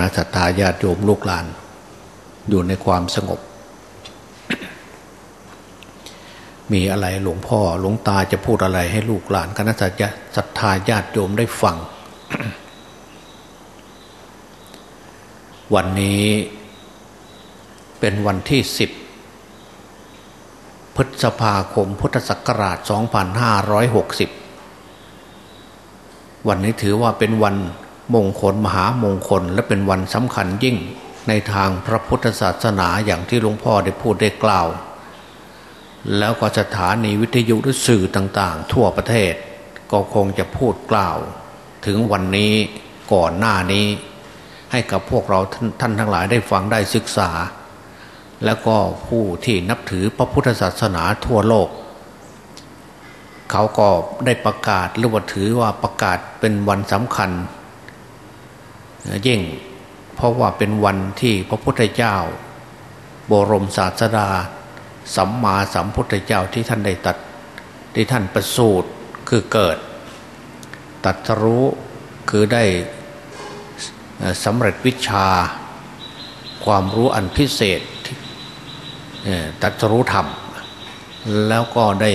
ณะตาญาติโยมลูกหลาน อยู่ในความสงบ มีอะไรหลวงพ่อหลวงตาจะพูดอะไรให้ลูกหลานคณะสัตยาญาติโยมได้ฟัง วันนี้เป็นวันที่สิบพฤษภาคมพุทธศักราช 2560 วันนี้ถือว่าเป็นวัน มงคลมหามงคล และเป็นวันสำคัญยิ่งในทางพระพุทธศาสนาอย่างที่หลวงพ่อได้พูดได้กล่าว แล้วก็สถานีวิทยุหรือสื่อต่างๆ ทั่วประเทศ ก็คงจะพูดกล่าว ถึงวันนี้ก่อนหน้านี้ ให้กับพวกเราท่านทั้งหลายได้ฟังได้ศึกษา แล้วก็ผู้ที่นับถือพระพุทธศาสนาทั่วโลก เขาก็ได้ประกาศหรือว่าถือว่าประกาศเป็นวันสำคัญ ยิ่งเพราะว่าเป็นวันที่พระพุทธเจ้า บรมศาสดา สัมมาสัมพุทธเจ้าที่ท่านได้ตัดที่ท่านประสูติคือเกิด ตัดรู้คือได้สำเร็จวิชา ความรู้อันพิเศษตัดรู้ธรรม แล้วก็ได้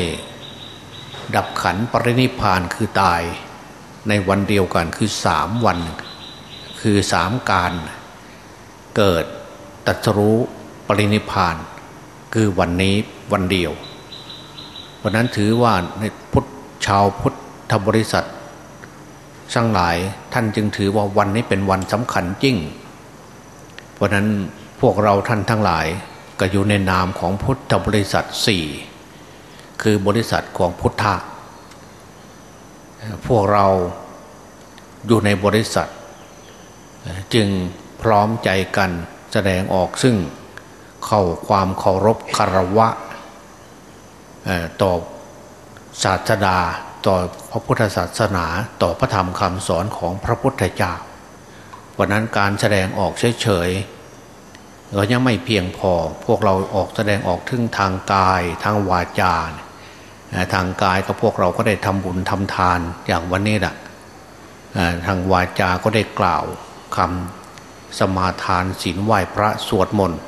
ดับขันปรินิพานคือตายในวันเดียวกันคือสามวัน คือสามการ เกิดตัดรู้ปรินิพาน คือวันนี้วันเดียววันนั้นถือว่าในพุทธชาวพุทธบริษัทช่างหลายท่านจึงถือว่าวันนี้เป็นวันสำคัญจริงเพราะนั้นพวกเราท่านทั้งหลายก็อยู่ในนามของพุทธบริษัทสี่คือบริษัทของพุทธะพวกเราอยู่ในบริษัท จึงพร้อมใจกันแสดงออกซึ่งเข้าความเคารพคารวะต่อศาสดาต่อพระพุทธศาสนาต่อพระธรรมคำสอนของพระพุทธเจ้าวันนั้นการแสดงออกเฉยเรายังไม่เพียงพอพวกเราออกแสดงออกถึงทางกายทางวาจาทางกายก็พวกเราก็ได้ทำบุญทำทานอย่างวันนี้แหละทางวาจาก็ได้กล่าว คำสมาทานศีลไหว้พระสวดมนต์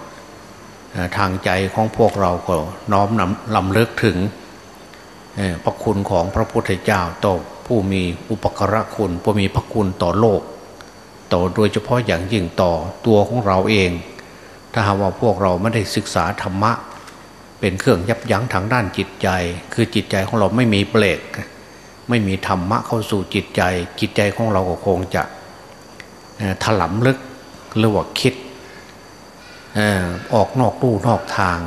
ทางใจของพวกเราก็น้อมนำลำเลิกถึงพระคุณของพระพุทธเจ้าต่อผู้มีอุปกระคุณผู้มีพระคุณต่อโลก ต่อโดยเฉพาะอย่างยิ่งต่อตัวของเราเอง ถ้าหากว่าพวกเราไม่ได้ศึกษาธรรมะ เป็นเครื่องยับยั้งทางด้านจิตใจ คือจิตใจของเราไม่มีเปลกไม่มีธรรมะเข้าสู่จิตใจ จิตใจของเราก็คงจะ ถลำลึกหรือว่าคิดออกนอกลู่นอกทาง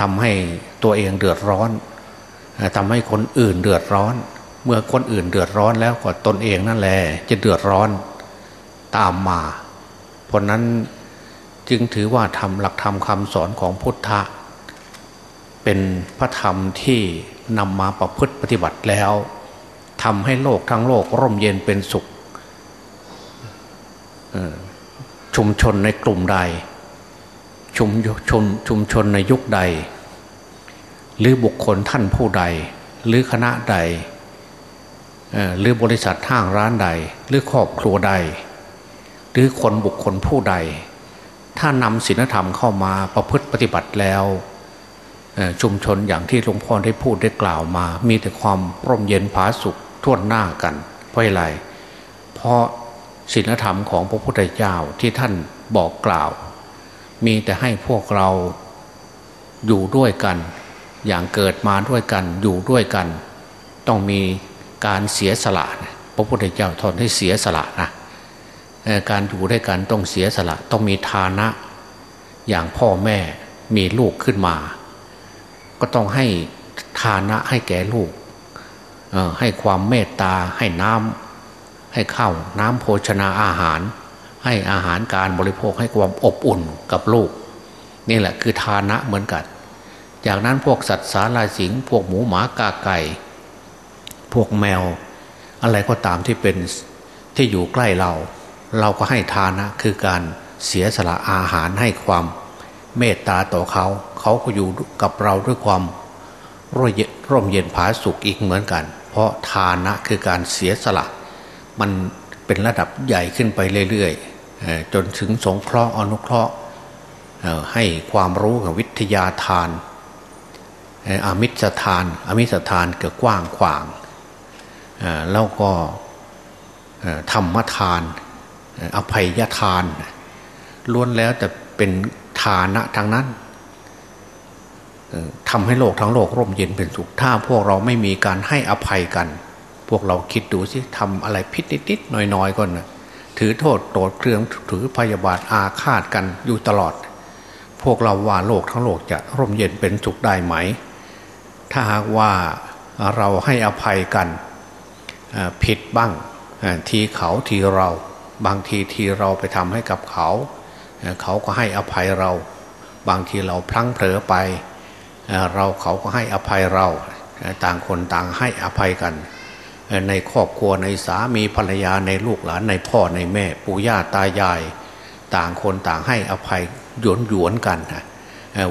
ทำให้ตัวเองเดือดร้อนทำให้คนอื่นเดือดร้อน เมื่อคนอื่นเดือดร้อนแล้วก็ตนเองนั่นแหละจะเดือดร้อนตามมา เพราะนั้นจึงถือว่าทำหลักธรรมคำสอนของพุทธะ เป็นพระธรรมที่นำมาประพฤติปฏิบัติแล้วทำให้โลกทั้งโลกร่มเย็นเป็นสุข ชุมชนในกลุ่มใด ชุมชนชุมชนในยุคใด หรือบุคคลท่านผู้ใด หรือคณะใดหรือบริษัทห้างร้านใด หรือครอบครัวใด หรือคนบุคคลผู้ใด ถ้านำศีลธรรมเข้ามาประพฤติปฏิบัติแล้วชุมชนอย่างที่หลวงพ่อได้พูดได้กล่าวมา มีแต่ความร่มเย็นผาสุขท่วนหน้ากัน เพราะอะไรเพราะ ศีลธรรมของพระพุทธเจ้าที่ท่านบอกกล่าว มีแต่ให้พวกเราอยู่ด้วยกัน อย่างเกิดมาด้วยกันอยู่ด้วยกัน ต้องมีการเสียสละพระพุทธเจ้าทนให้เสียสละนะการอยู่ด้วยกันต้องเสียสละ ต้องมีฐานะ อย่างพ่อแม่มีลูกขึ้นมา ก็ต้องให้ฐานะให้แก่ลูกให้ความเมตตาให้น้ำ ให้ข้าวน้ำโภชนาอาหาร ให้อาหารการบริโภคให้ความอบอุ่นกับลูก นี่แหละคือฐานะเหมือนกัน จากนั้นพวกสัตว์สาลายสิงพวกหมูหมากาไก่ พวกแมว อะไรก็ตามที่เป็นที่อยู่ใกล้เรา เราก็ให้ทานะคือการเสียสละอาหารให้ความเมตตาต่อเขา เขาก็อยู่กับเราด้วยความร่มเย็นผาสุขอีกเหมือนกัน เพราะทานะคือการเสียสละ มันเป็นระดับใหญ่ขึ้นไปเรื่อยๆจนถึงสงเคราะห์อนุเคราะห์ให้ความรู้กับวิทยาทานอามิสทานอามิสทานเกิดกว้างขวางแล้วก็ธรรมทาน อภัยทานล้วนแล้วแต่เป็นฐานะทางนั้นทำให้โลกทั้งโลกร่มเย็นเป็นสุขถ้าพวกเราไม่มีการให้อภัยกัน พวกเราคิดดูสิทำอะไรพิษนิดๆน้อยๆก่อนนะถือโทษโกรธเครื่องถือพยาบาทอาฆาตกันอยู่ตลอด พวกเราว่าโลกทั้งโลกจะร่มเย็นเป็นสุขได้ไหม ถ้าหากว่าเราให้อภัยกันผิดบ้างทีเขาทีเราบางทีทีเราไปทำให้กับเขา เขาก็ให้อภัยเรา บางทีเราพลั้งเผลอไป เราเขาก็ให้อภัยเรา ต่างคนต่างให้อภัยกัน ในครอบครัวในสามีภรรยาในลูกหลานในพ่อในแม่ ปู่ย่าตายาย ต่างคนต่างให้อภัยหยวนหยวนกัน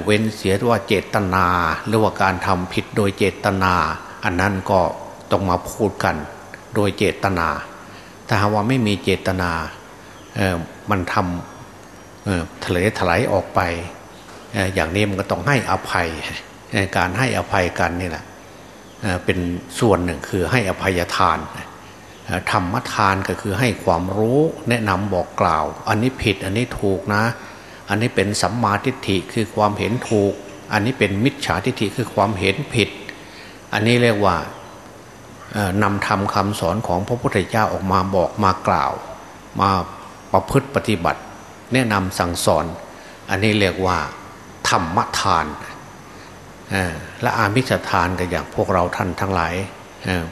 เว้นเสียว่าเจตนา หรือว่าการทำผิดโดยเจตนา อันนั้นก็ต้องมาพูดกันโดยเจตนา ถ้าว่าไม่มีเจตนามันทำทะเลถลายออกไป อย่างนี้มันก็ต้องให้อภัยการให้อภัยกันนี่แหละ เป็นส่วนหนึ่งคือให้อภัยทานธรรมทานก็คือให้ความรู้แนะนำบอกกล่าว อันนี้ผิดอันนี้ถูกนะ อันนี้เป็นสัมมาทิฏฐิคือความเห็นถูก อันนี้เป็นมิจฉาทิฏฐิคือความเห็นผิด อันนี้เรียกว่านำธรรมคำสอนของพระพุทธเจ้าออกมาบอกมากล่าว มาประพฤติปฏิบัติ แนะนำสั่งสอน อันนี้เรียกว่า ธรรมทาน และอามิสทานก็อย่างพวกเราท่านทั้งหลาย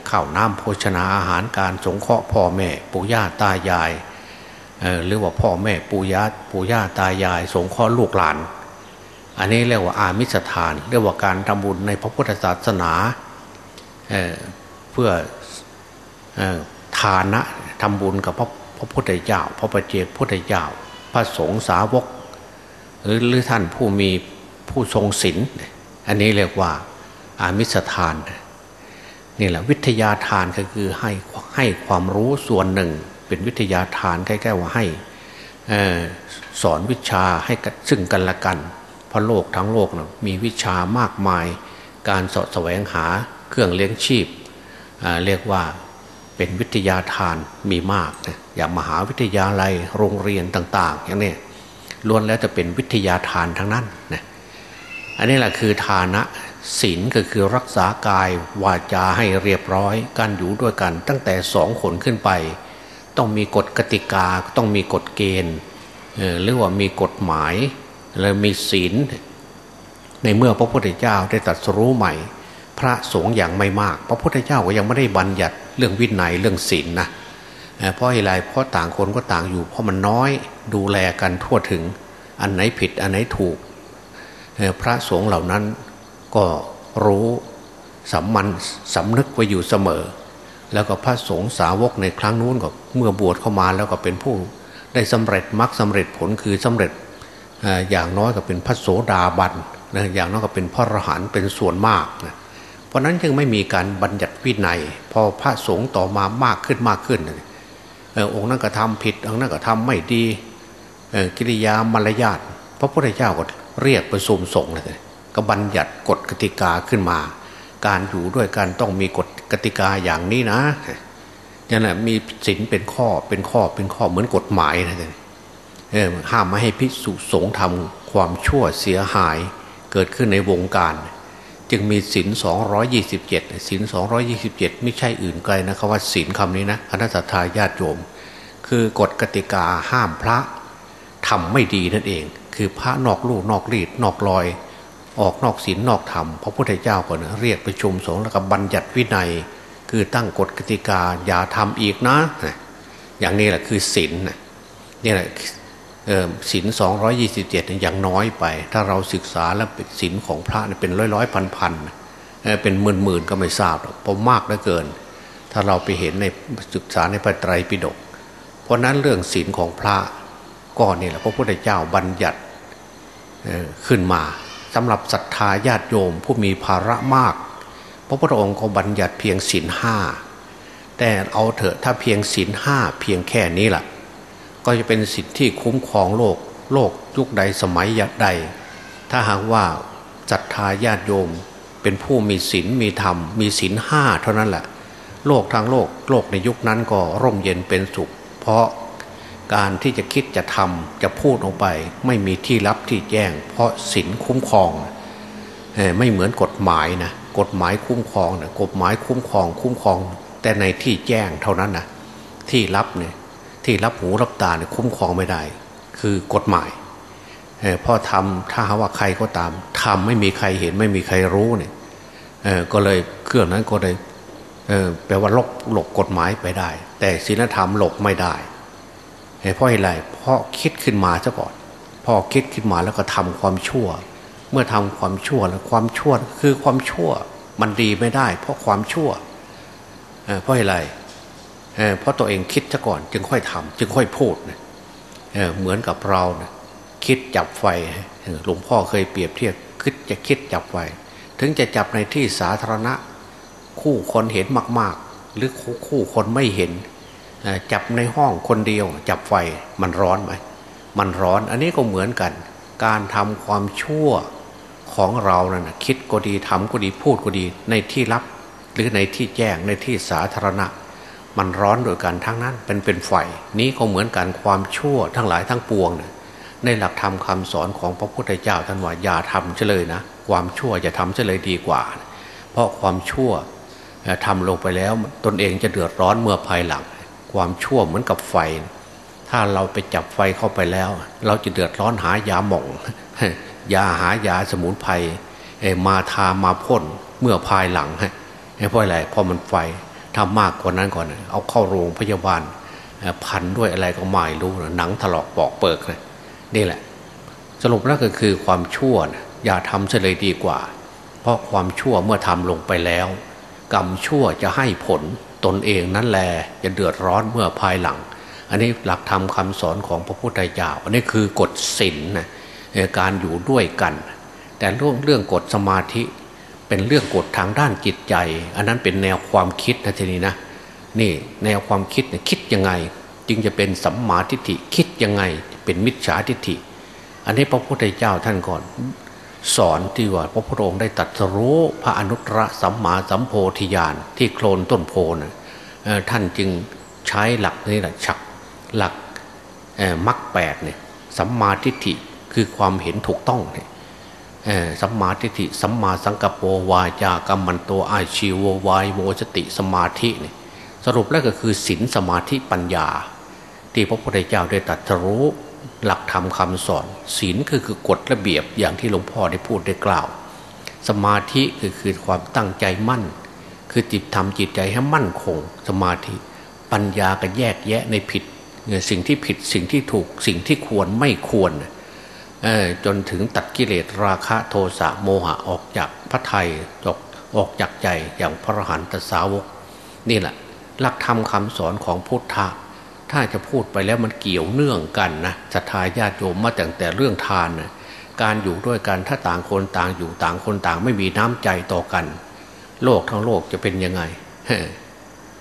ข้าวน้ำโภชนาอาหารการสงเคราะห์พ่อแม่ปู่ย่าตายายหรือว่าพ่อแม่ปู่ย่าปู่ย่าตายาย สงเคราะห์ลูกหลาน อันนี้เรียกว่าอามิสทานเรียกว่าการทำบุญในพระพุทธศาสนาเเพื่อทานะทำบุญกับพระพระพุทธเจ้า พระประเจกพุทธเจ้า พระสงฆ์สาวก หรือหรือท่านผู้มีผู้ทรงศีล อันนี้เรียกว่าอามิสทานนี่แหละวิทยาทานก็คือให้ให้ความรู้ส่วนหนึ่ง เป็นวิทยาทานใกล้ๆว่าให้สอนวิชาให้ซึ่งกันและกัน เพราะโลกทั้งโลกนะมีวิชามากมาย การสะแสวงหาเครื่องเลี้ยงชีพเรียกว่าเป็นวิทยาทานมีมากนะอย่างมหาวิทยาลัยโรงเรียนต่าง ๆ อย่างนี้ล้วนแล้วจะเป็นวิทยาทานทั้งนั้นนะ อันนี้แหละคือทานะศีลก็คือรักษากายวาจาให้เรียบร้อย การอยู่ด้วยกัน ตั้งแต่สองคนขึ้นไป ต้องมีกฎกติกาต้องมีกฎเกณฑ์หรือว่ามีกฎหมายแล้วมีศีลในเมื่อพระพุทธเจ้าได้ตรัสรู้ใหม่ พระสงฆ์อย่างไม่มาก พระพุทธเจ้าก็ยังไม่ได้บัญญัติเรื่องวินัยเรื่องศีลนนะเพราะอะไรเพราะต่างคนก็ต่างอยู่ เพราะมันน้อยดูแลกันทั่วถึงอันไหนผิดอันไหนถูก พระสงฆ์เหล่านั้นก็รู้สัมมันสำนึกไว้อยู่เสมอ แล้วก็พระสงฆ์สาวกในครั้งนู้นก็เมื่อบวชเข้ามาแล้วก็เป็นผู้ ได้สำเร็จมรรคสาเร็จผลคือสำเร็จอย่างน้อยก็เป็นพระโสดาบันนะอย่างน้อยก็เป็นพระอรหันต์เป็นส่วนมากนะเพราะนั้นจึงไม่มีการบัญญัติวินัย พอพระสงฆ์ต่อมามากขึ้นมากขึ้นองค์นั้นก็ทำผิดองค์นั้นก็ทำไม่ดีกิริยามารยาทพระพุทธเจ้าก็ เรียกประชุมสงฆ์เลยก็บัญญัติกฎกติกาขึ้นมา การอยู่ด้วยกันต้องมีกฎกติกาอย่างนี้นะนี่แหละมีศีลเป็นข้อเป็นข้อเป็นข้อเหมือนกฎหมายนะเออห้ามไม่ให้พิสุสงฆ์ทำความชั่วเสียหายเกิดขึ้นในวงการ จึงมีศีลสองร้อยยี่สิบเจ็ดศีลสองร้อยี่สิบเจ็ดไม่ใช่อื่นไกลนะคำว่าศีลคำนี้นะคณะสัตยาญาติโยม คือกฎกติกาห้ามพระทำไม่ดีนั่นเอง คือพระนอกลู่นอกรีดนอกลอย ออกนอกศีลนอกธรรมพระพุทธเจ้าก่อนนะเรียกประชุมสงฆ์แล้วก็บัญญัติวินัย คือตั้งกฎกติกาอย่าทำอีกนะ อย่างนี้แหละคือศีลนี่แหละศีลสองร้อยี่สิบเจ็ดอย่างน้อยไป ถ้าเราศึกษาแล้วศีลของพระเป็นร้อยร้อยพันพันเป็นหมื่นหมื่นก็ไม่ทราบเพราะมากเหลือเกิน ถ้าเราไปเห็นในศึกษาในพระไตรปิฎกเพราะนั้นเรื่องศีลของพระ ก็นี่แหละพระพุทธเจ้าบัญญัติขึ้นมาสำหรับศรัทธาญาติโยมผู้มีภาระมาก พระพุทธองค์ก็บัญญัติเพียงศีลห้าแต่เอาเถอะถ้าเพียงศีลห้าเพียงแค่นี้แหละก็จะเป็นสิทธิที่คุ้มครองโลกโลกยุคใดสมัยใด ถ้าหากว่าศรัทธาญาติโยม เป็นผู้มีศีลมีธรรม มีศีลห้าเท่านั้นแหละ โลกทางโลกโลกในยุคนั้นก็ร่มเย็นเป็นสุข เพราะ การที่จะคิดจะทำจะพูดออกไป ไม่มีที่รับที่แจ้ง เพราะศีลคุ้มครองไม่เหมือนกฎหมายนะกฎหมายคุ้มครองนะกฎหมายคุ้มครอง คุ้มครอง แต่ในที่แจ้งเท่านั้นนะที่รับเนี่ยที่รับหูรับตาเนี่ยคุ้มครองไม่ได้ คือกฎหมายพอทำถ้าหาว่าใครก็ตามทำไม่มีใครเห็นไม่มีใครรู้เนี่ยก็เลยเครื่องนั้นก็เลยแปลว่าลบหลบกฎหมายไปได้ แต่ศีลธรรมหลบไม่ได้ เพราะอะไรเพราะคิดขึ้นมาซะก่อนพอคิดขึ้นมาแล้วก็ทำความชั่ว เมื่อทำความชั่วแล้วความชั่วคือความชั่วมันดีไม่ได้ เพราะความชั่วเพราะอะไรเพราะตัวเองคิดซะก่อน จึงค่อยทำจึงค่อยพูดเเหมือนกับเรานะคิดจับไฟหลวงพ่อเคยเปรียบเทียบคิดจะคิดจับไฟ ถึงจะจับในที่สาธารณะ คู่คนเห็นมาก ๆ หรือคู่คนไม่เห็น จับในห้องคนเดียว จับไฟมันร้อนไหมมันร้อนอันนี้ก็เหมือนกัน การทำความชั่วของเรานะ่ะคิดก็ดีทำก็ดีพูดก็ดีในที่ลับ หรือในที่แจ้งในที่สาธารณะ มันร้อนโดยกันทั้งนั้นเป็นเป็นไฟนี้ก็เหมือนกันความชั่วทั้งหลายทั้งปวงนะในหลักธรรมคาสอนของพระพุทธเจ้าท่านว่าอย่าทำเฉลยนะ ความชั่วอย่าทำเฉลยดีกว่า เพราะความชั่วทำลงไปแล้วตนเองจะเดือดร้อนเมื่อภายหลัง ความชั่วเหมือนกับไฟ ถ้าเราไปจับไฟเข้าไปแล้ว เราจะเดือดร้อนหายาหม่อง ยาหายาสมุนไพรมาทามาพ่นเมื่อภายหลังเพราะอะไรเพราะมันไฟทำมากกว่านั้นก่อน เอาเข้าโรงพยาบาลพันด้วยอะไรก็ไม่รู้หนังถลอกปอกเปิกเลยนี่แหละ สรุปแล้วก็คือความชั่วนะอย่าทำเฉลยดีกว่า เพราะความชั่วเมื่อทำลงไปแล้ว กรรมชั่วจะให้ผล ตนเองนั่นแหละจะเดือดร้อนเมื่อภายหลัง อันนี้หลักธรรมคาสอนของพระพุทธเจ้า อันนี้คือกฎศีลนะการอยู่ด้วยกัน แต่เรื่องเรื่องกฎสมาธิเป็นเรื่องกฎทางด้านจิตใจ อันนั้นเป็นแนวความคิดนะทีนี้นะนี่แนวความคิดเนี่ยคิดยังไง จึงจะเป็นสัมมาทิฏฐิคิดยังไงเป็นมิจฉาทิฏฐิ อันนี้พระพุทธเจ้าท่านก่อน สอนที่ว่าพระพุทธองค์ได้ตัดรู้พระอนุตตรสัมมาสัมโพธิญาณที่โคลนต้นโพนะท่านจึงใช้หลักนี้แหละฉักหลักมรรคแปดเนี่ยสัมมาทิฏฐิคือความเห็นถูกต้องเนี่ยสัมมาทิฏฐิสัมมาสังกปรวาจากรรมันโตอาชีววายโมสติสมาธิเนี่ยสรุปแล้วก็คือศีลสมาธิปัญญา ที่พระพุทธเจ้าได้ตรัสรู้ หลักธรรมคาสอน ศีลคือคือกฎระเบียบอย่างที่หลวงพ่อได้พูดได้กล่าว สมาธิคือคือความตั้งใจมั่น คือจิตทำจิตใจให้มั่นคง สมาธิปัญญาก็แยกแยะในผิดสิ่งที่ผิดสิ่งที่ถูกสิ่งที่ควรไม่ควรจนถึงตัดกิเลสราคะโทสะโมหะออกจากพระไทยออกออกจากใจอย่างพระอรหันตสาวก นี่แหละหลักธรรมคำสอนของพุทธะ ถ้าจะพูดไปแล้วมันเกี่ยวเนื่องกันนะศรัทธาญาติโยมมาแต่แต่เรื่องทานนะการอยู่ด้วยกันถ้าต่างคนต่างอยู่ต่างคนต่างไม่มีน้ำใจต่อกัน โลกทั้งโลกจะเป็นยังไง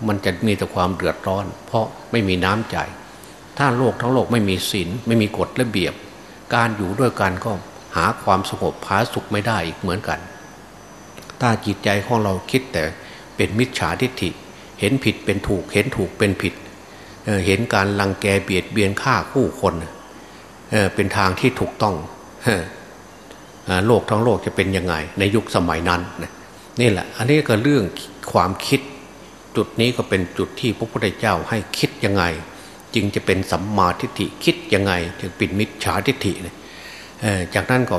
มันจะมีแต่ความเดือดร้อน เพราะไม่มีน้ำใจ ถ้าโลกทั้งโลกไม่มีศีลไม่มีกฎระเบียบ การอยู่ด้วยกันก็หาความสงบผาสุขไม่ได้อีกเหมือนกัน ถ้าจิตใจของเราคิดแต่เป็นมิจฉาทิฏฐิ เห็นผิดเป็นถูกเห็นถูกเป็นผิด เห็นการลังแกเบียดเบียนฆ่าคู่คนเป็นทางที่ถูกต้องโลกทั้งโลกจะเป็นยังไง ในยุคสมัยนั้นนี่แหละ อันนี้ก็เรื่องความคิด จุดนี้ก็เป็นจุดที่พระพุทธเจ้าให้คิดยังไง จึงจะเป็นสัมมาทิฏฐิคิดยังไง ถึงเป็นมิจฉาทิฏฐิจากนั้นก็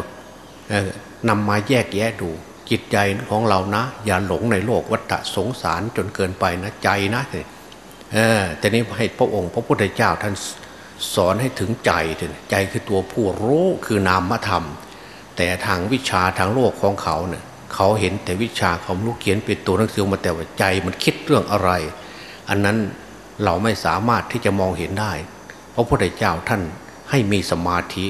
นำมาแยกแยะดูจิตใจของเรานะ อย่าหลงในโลกวัฏสงสารจนเกินไปนะใจนะ เออแต่นี้ให้พระองค์พระพุทธเจ้าท่านสอนให้ถึงใจใจคือตัวผู้รู้คือนามธรรม แต่ทางวิชาทางโลกของเขาเนี่ยเขาเห็นแต่วิชาเขาลูกเขียนเป็นตัวหนังสือมาแต่ว่าใจมันคิดเรื่องอะไร อันนั้นเราไม่สามารถที่จะมองเห็นได้ เพราะพระพุทธเจ้าท่านให้มีสมาธิ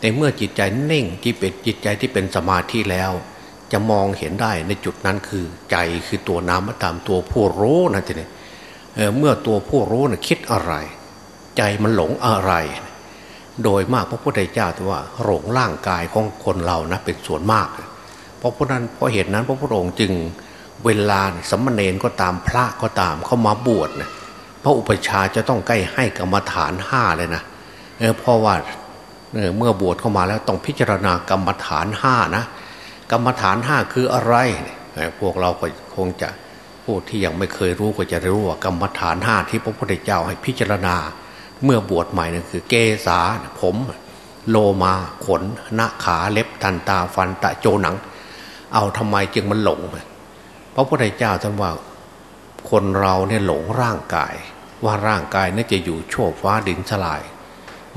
แต่เมื่อจิตใจเน่งที่เป็นจิตใจที่เป็นสมาธิแล้ว จะมองเห็นได้ในจุดนั้นคือใจคือตัวนามธรรมตัวผู้รู้นั่นเอง เมื่อตัวผู้รู้นะคิดอะไร ใจมันหลงอะไร โดยมากพระพุทธเจ้าถือว่าหลงร่างกายของคนเรานะเป็นส่วนมาก เพราะพราะนั้นเพราะเหตุนั้นพระพุทธองค์จึงเวลาสมณเณรก็ตามพระก็ตามเข้ามาบวชนะพระอุปชาจะต้องใกล้ให้กรรมฐานห้าเลยนะเเพราะว่าเมื่อบวชเข้ามาแล้วต้องพิจารณากรรมฐานห้านะกรรมฐานห้าคืออะไร พวกเราก็คงจะ ผู้ที่ยังไม่เคยรู้ก็จะรู้ว่ากรรมฐานห้าที่พระพุทธเจ้าให้พิจารณา เมื่อบวชใหม่นั่นคือ เกษาผมโลมาขนหน้าขาเล็บทันตาฟันตะโจหนัง เอาทำไมจึงมันหลงพระพุทธเจ้าท่านว่าคนเราเนี่ยหลงร่างกาย ว่าร่างกายนี่จะอยู่โชคฟ้าดินสลาย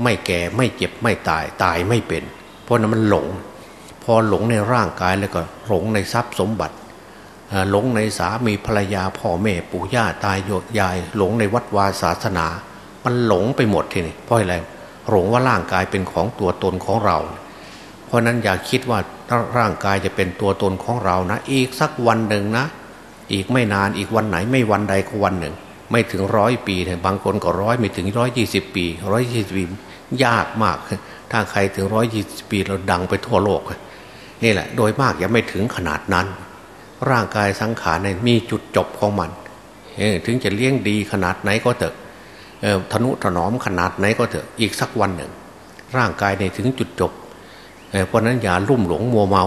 ไม่แก่ไม่เจ็บไม่ตายตายไม่เป็น เพราะนั้นมันหลง พอหลงในร่างกายแล้วก็หลงในทรัพย์สมบัติ หลงในสามีภรรยาพ่อแม่ปู่ย่าตายโยดยาย หลงในวัดวาศาสนา มันหลงไปหมดทีนี้เพราะอะไรหลงว่าร่างกายเป็นของตัวตนของเรา เพราะนั้นอย่าคิดว่าร่างกายจะเป็นตัวตนของเรานะ อีกสักวันหนึ่งนะ อีกไม่นานอีกวันไหนไม่วันใดก็วันหนึ่ง ไม่ถึงร้อยปีบางคนก็ร้อยไม่ถึงร้อยยี่สิบปีร้อยยี่สิบปียากมาก ถ้าใครถึงร้อยยี่สิบปีเราดังไปทั่วโลกนี่แหละ โดยมากยังไม่ถึงขนาดนั้น ร่างกายสังขารเนี่ยมีจุดจบของมันถึงจะเลี้ยงดีขนาดไหนก็เถอะทนุถนอมขนาดไหนก็เถอะอีกสักวันหนึ่ง ร่างกายในถึงจุดจบเพราะนั้นอย่าลุ่มหลงมัวมา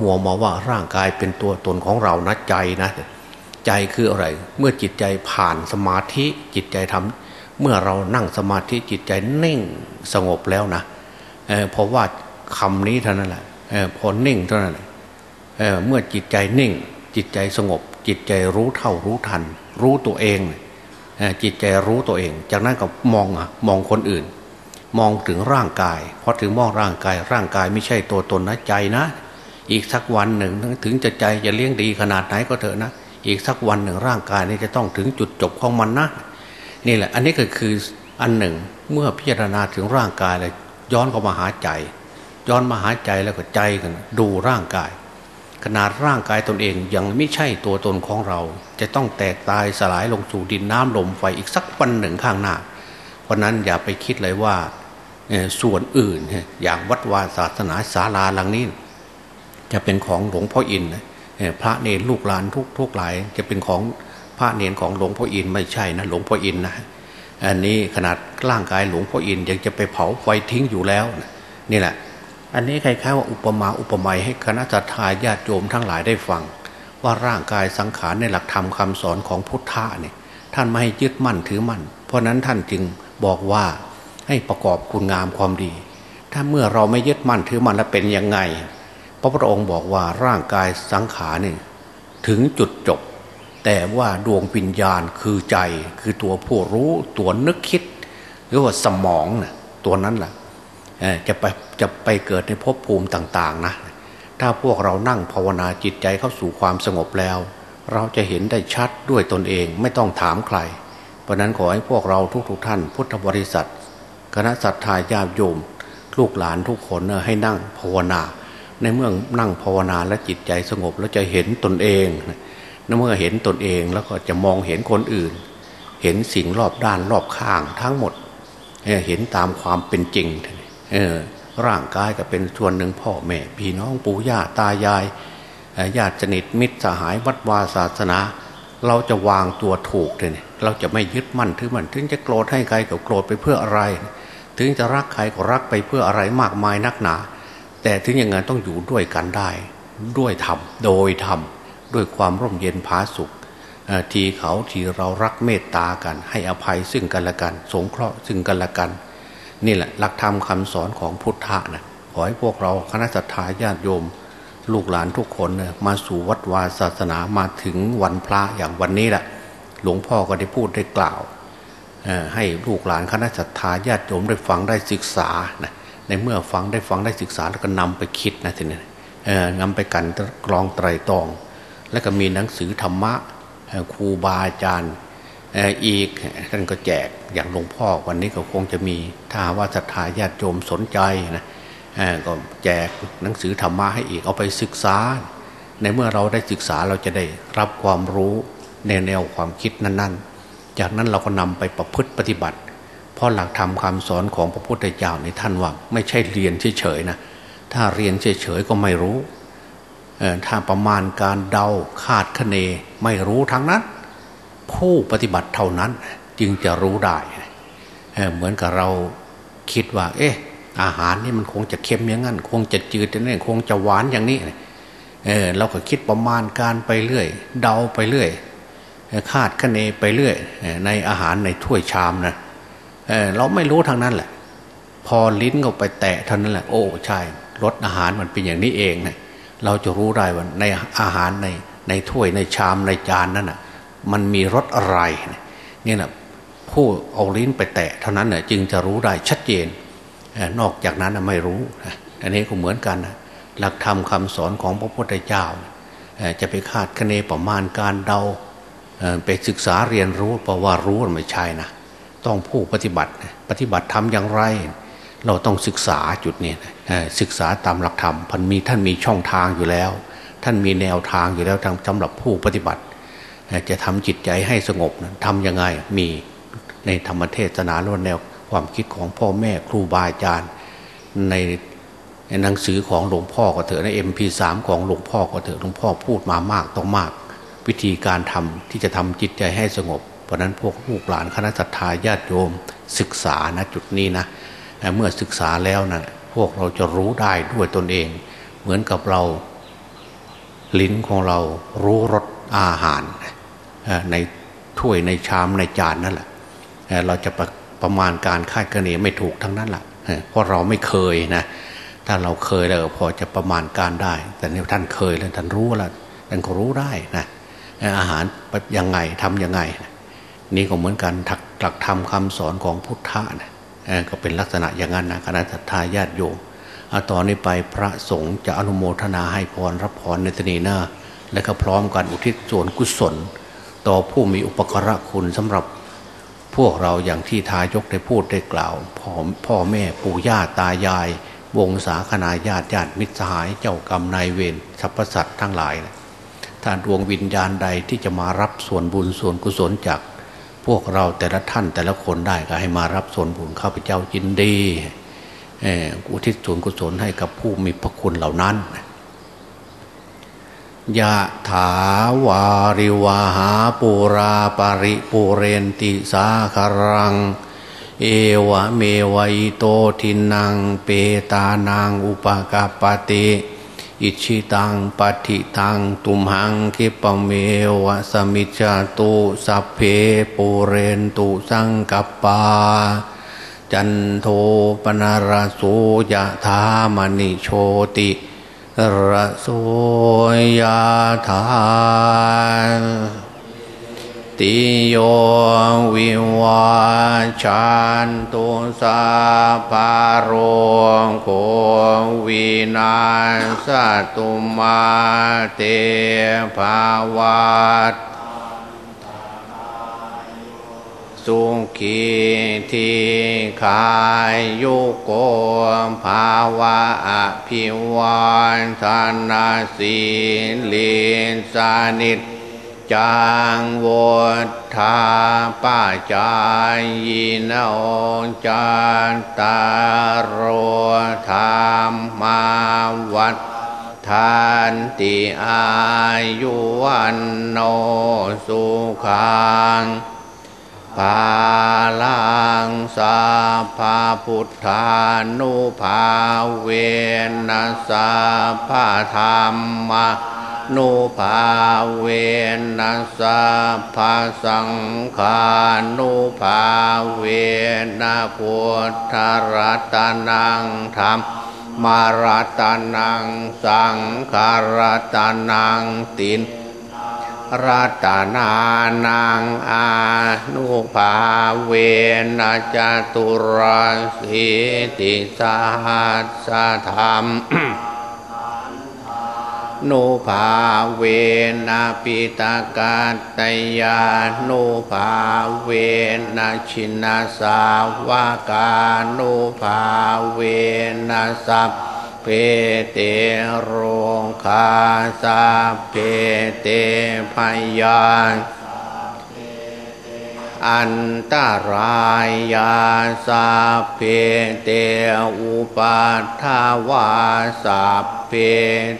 มัวมาว่าร่างกายเป็นตัวตนของเรานะใจนะ ใจคืออะไร เมื่อจิตใจผ่านสมาธิจิตใจทำเมื่อเรานั่งสมาธิจิตใจนิ่งสงบแล้วนะเพราะว่าคำนี้เท่านั้นแหละพอนิ่งเท่านั้นเเมื่อจิตใจนิ่ง จิตใจสงบ จิตใจรู้เท่ารู้ทัน รู้ตัวเองจิตใจรู้ตัวเอง จากนั้นก็มองอะมองคนอื่น มองถึงร่างกายพอถึงมองร่างกาย ร่างกายไม่ใช่ตัวตนนะใจนะ อีกสักวันหนึ่งถึงจะใจจะเลี้ยงดีขนาดไหนก็เถอะนะ อีกสักวันหนึ่งร่างกายนี่จะต้องถึงจุดจบของมันนะนี่แหละ อันนี้ก็คืออันหนึ่งเมื่อพิจารณาถึงร่างกายเลยย้อนเข้ามาหาใจ ย้อนมาหาใจแล้วก็ใจกันดูร่างกาย ขนาดร่างกายตนเองยังไม่ใช่ตัวตนของเรา จะต้องแตกตายสลายลงสู่ดินน้ำลมไฟอีกสักวันหนึ่งข้างหน้า เพราะนั้นอย่าไปคิดเลยว่าส่วนอื่นอย่างวัดวาศาสนาศาลาหลังนี้ จะเป็นของหลวงพ่ออินพระเนรลูกหลานทุกทุกหลายจะเป็นของพระเนรของหลวงพ่ออินไม่ใช่นะหลวงพ่ออินนะอันนี้ขนาดร่างกายหลวงพ่ออินยังจะไปเผาไฟทิ้งอยู่แล้วนี่แหละ อันนี้ใครๆว่าอุปมาอุปไมยให้คณะทาญาติโยมทั้งหลายได้ฟัง ว่าร่างกายสังขารในหลักธรรมคาสอนของพุทธะเนี่ยท่านไม่ให้ยึดมั่นถือมั่น เพราะนั้นท่านจึงบอกว่าให้ประกอบคุณงามความดี ถ้าเมื่อเราไม่ยึดมั่นถือมั่นแล้วเป็นยังไง พระพุทธองค์บอกว่าร่างกายสังขารเนี่ยถึงจุดจบ แต่ว่าดวงปิญญาณคือใจคือตัวผู้รู้ตัวนึกคิด หรือว่าสมองนะ่ะตัวนั้นแหละ จะไปจะไปเกิดในภพภูมิต่างๆนะถ้าพวกเรานั่งภาวนาจิตใจเข้าสู่ความสงบแล้ว เราจะเห็นได้ชัดด้วยตนเองไม่ต้องถามใคร เพราะนั้นขอให้พวกเราทุกๆทท่าน พุทธบริษัท คณะสัตยาญาติโยม ลูกหลานทุกคนให้นั่งภาวนา ในเมื่อนั่งภาวนาและจิตใจสงบแล้วจะเห็นตนเองในเมื่อเห็นตนเองแล้วก็จะมองเห็นคนอื่น เห็นสิ่งรอบด้านรอบข้างทั้งหมด เห็นตามความเป็นจริง ร่างกายก็เป็นส่วนหนึ่งพ่อแม่พี่น้องปู่ย่าตายายญาติสนิทมิตรสหายวัดวาศาสนา เราจะวางตัวถูกเลยเราจะไม่ยึดมั่นถือมัน ถึงจะโกรธให้ใครก็โกรธไปเพื่ออะไร ถึงจะรักใครก็รักไปเพื่ออะไรมากมายนักหนา แต่ถึงอย่างนั้นต้องอยู่ด้วยกันได้ ด้วยธรรมโดยธรรมด้วยความร่มเย็นผาสุขทีเขาทีเรารักเมตตากัน ให้อภัยซึ่งกันและกัน สงเคราะห์ซึ่งกันและกัน นี่แหละหลักธรรมคาสอนของพุทธะนะขอให้พวกเราคณะสัตยาญาติโยม ลูกหลานทุกคนเนี่ยมาสู่วัดวาศาสนามาถึงวันพระอย่างวันนี้แหละหลวงพ่อก็ได้พูดได้กล่าวให้ลูกหลานคณะสัตยาญาติโยมได้ฟังได้ศึกษานะในเมื่อฟังได้ฟังได้ศึกษาแล้วก็นำไปคิดนะทีนี้นำไปกันกรองไตรตรอง แล้วก็มีหนังสือธรรมะครูบาอาจารย์ อีกท่านก็แจกอย่างหลวงพ่อวันนี้ก็คงจะมีถ้าว่าศรัทธาญาติโยมสนใจนะก็แจกหนังสือธรรมะให้อีกเอาไปศึกษา ในเมื่อเราได้ศึกษาเราจะได้รับความรู้ในแนวความคิดนั้น ๆ จากนั้นเราก็นำไปประพฤติปฏิบัติ เพราะหลักธรรมคาสอนของพระพุทธเจ้าในท่านว่าไม่ใช่เรียนเฉยๆนะถ้าเรียนเฉยๆก็ไม่รู้ถ้าประมาณการเดาคาดคะเนไม่รู้ทั้งนั้น ผู้ปฏิบัติเท่านั้นจึงจะรู้ได้เหมือนกับเราคิดว่า เอ๊ะ อาหารนี่มันคงจะเค็มอย่างนั้น คงจะจืดอย่างนี้คงจะหวานอย่างนี้เออเราก็คิดประมาณการไปเรื่อย เดาไปเรื่อยคาดคะเนไปเรื่อย ในอาหารในถ้วยชามนะเเราไม่รู้ทางนั้นแหละ พอลิ้นเข้าไปแตะเท่านั้นแหละ โอ้ใช่รสอาหารมันเป็นอย่างนี้เองนะเราจะรู้ได้ว่าในอาหารในในถ้วยในชามในจานนั้นนะ มันมีรสอะไรนี่แหละผู้เอาลิ้นไปแตะเท่านั้นเนี่ยจึงจะรู้ได้ชัดเจน นอกจากนั้นไม่รู้ อันนี้ก็เหมือนกันนะหลักธรรมคาสอนของพระพุทธเจ้า จะไปคาดคะเนประมาณการเดาไปศึกษาเรียนรู้เพราะว่ารู้ไม่ใช่นะต้องผู้ปฏิบัติปฏิบัติทำอย่างไร เราต้องศึกษาจุดนี้ศึกษาตามหลักธรรมพันมีท่านมีช่องทางอยู่แล้ว ท่านมีแนวทางอยู่แล้วสำหรับผู้ปฏิบัติ จะทำจิตใจให้สงบทำยังไงมีในธรรมเทศนาล้วนแนวความคิดของพ่อแม่ครูบาอาจารย์ในหนังสือของหลวงพ่อก็เถอะในเอ็มพีสามของหลวงพ่อก็เถอะหลวงพ่อพูดมามากต้องมาก วิธีการทำที่จะทำจิตใจให้สงบ เพราะนั้นพวกลูกหลานคณะสัตยาญาติโยมศึกษานะจุดนี้นะเมื่อศึกษาแล้วนะพวกเราจะรู้ได้ด้วยตนเอง เหมือนกับเราลิ้นของเรารู้รสอาหาร ในถ้วยในชามในจานนั่นแหละเราจะประประมาณการคาดคะเนไม่ถูกทั้งนั้นแหละเพราะเราไม่เคยนะถ้าเราเคยแล้วพอจะประมาณการได้ แต่เนี่ยท่านเคยแล้วท่านรู้แล้วท่านก็รู้ได้นะอาหารยังไงทำยังไงนี่ก็เหมือนกันถักหลักธรรมคาสอนของพุทธะนะก็เป็นลักษณะอย่างนั้นนะคณะทาญาติโยมเอาตอนนี้ไปพระสงฆ์จะอนุโมทนาให้พรรับพรในตนีหน้าและก็พร้อมกันอุทิศส่วนกุศล ต่อผู้มีอุปกระคุณสำหรับพวกเราอย่างที่ทายกได้พูดได้กล่าวพ่อพ่อแม่ปู่ย่าตายาย วงศาคณาญาติญาติมิตรสหายเจ้ากรรมนายเวรสรรพสัตว์ทั้งหลายถ้าดวงวิญญาณใดที่จะมารับส่วนบุญส่วนกุศลจาก พวกเราแต่ละท่านแต่ละคนได้ก็ให้มารับส่วนบุญข้าพเจ้ายินดีอุทิศส่วนกุศลให้กับผู้มีพระคุณเหล่านั้น ยะถาวาริวาหาปูราปาริปูเรนติสาคารัง เอวะเมวัยโตทินังเปตานางอุปกาปติอิชิตังปฏิตังตุมหังคิปเมวะสมิจาตุสัพเพปูเรนตุสังกปา จันโทปนารโสยะธามณิโชติ ระโสยธานติโยวิวาชานตุสาภารโงโควินาสตุมาเตภาวัต สุขีทีขายุโกภาวะอภิวันธนาสีลินสานิจจังวธาป้าจายยินองจันตารโรธรรมมาวัดทานติอายุวันโนสุขัง ภาลังสาภาพุทธานุภาเวนัสาภาธรรมนุภาเวนัสาภาสังขานุภาเวนะพุทธรัตนังธรรมมารัตนังสังขารตนังติน รัตนานังอานุภาเวนะจตุราสิติสหัสธรรมนุภาเวนะปิตากาตยานุภาเวนะชินาสาวกานุภาเวนะสัพ เพเตโรคาสาเพเตพยานอันตรายาสาเพเตอุปัฏฐาวาสาเพ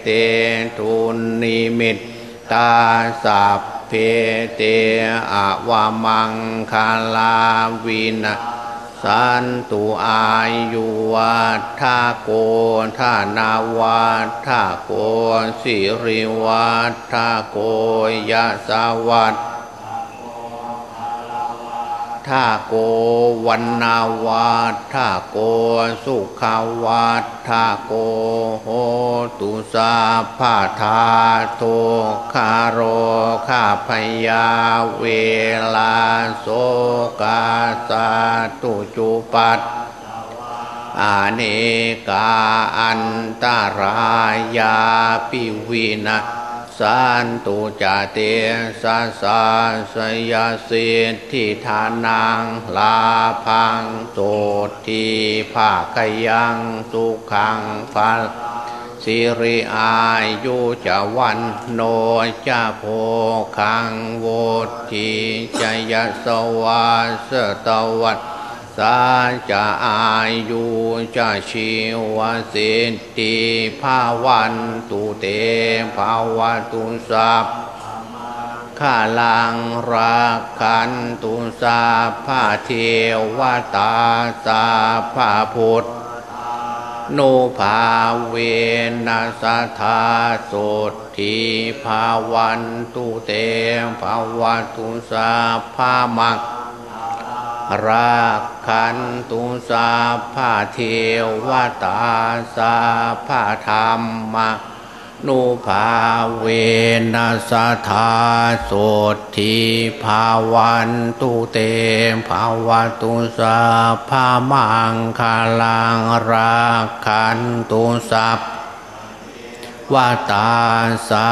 เตทุนนิมิตตาสัพเพเตอวามังคาลาวินะ สันตุอายุวัฏาโกธานาวัฏาโกสิริวัฏาโกยะสวัฏ ทาโกวันนาวัฏทาโกสุขาวัฏทาโกโหตุสาภาธาโทคาโรคาพยาเวลาโสกาสาตุจุปัตอาเนกาอันตารายาปิวินา สันตุจเตสะสาสยาสิทธิทานังลาพังโสทีภาคยังสุขังฟัลสิริอายุจะวันโนจะโพคังโวทีจยสวาสตวัต สาจะอายุจะชีวสิทธิภาวันตุเตภาวตุสัพข้าลังรักขันตุสาภาเทวตาสาภาพุทธโนภาเวนัสธาโสทีภาวันตุเตภาวตุสาภามัก รักขันตุสาภาเทวตาสาภาธรรมะนุภาเวนัสธาโสทีภาวันตุเตภาวตุสาภามังคาลังรักขันตุสัพวตาสา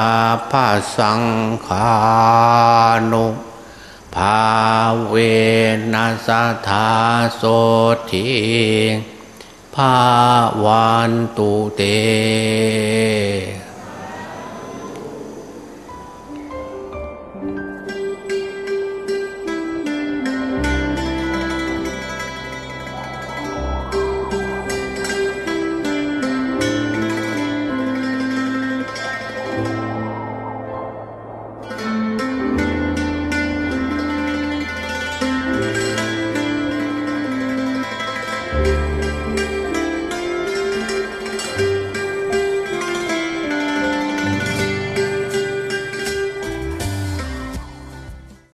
ภาสังขานุ ภาเวนัสธาโสทิภาวันตุเต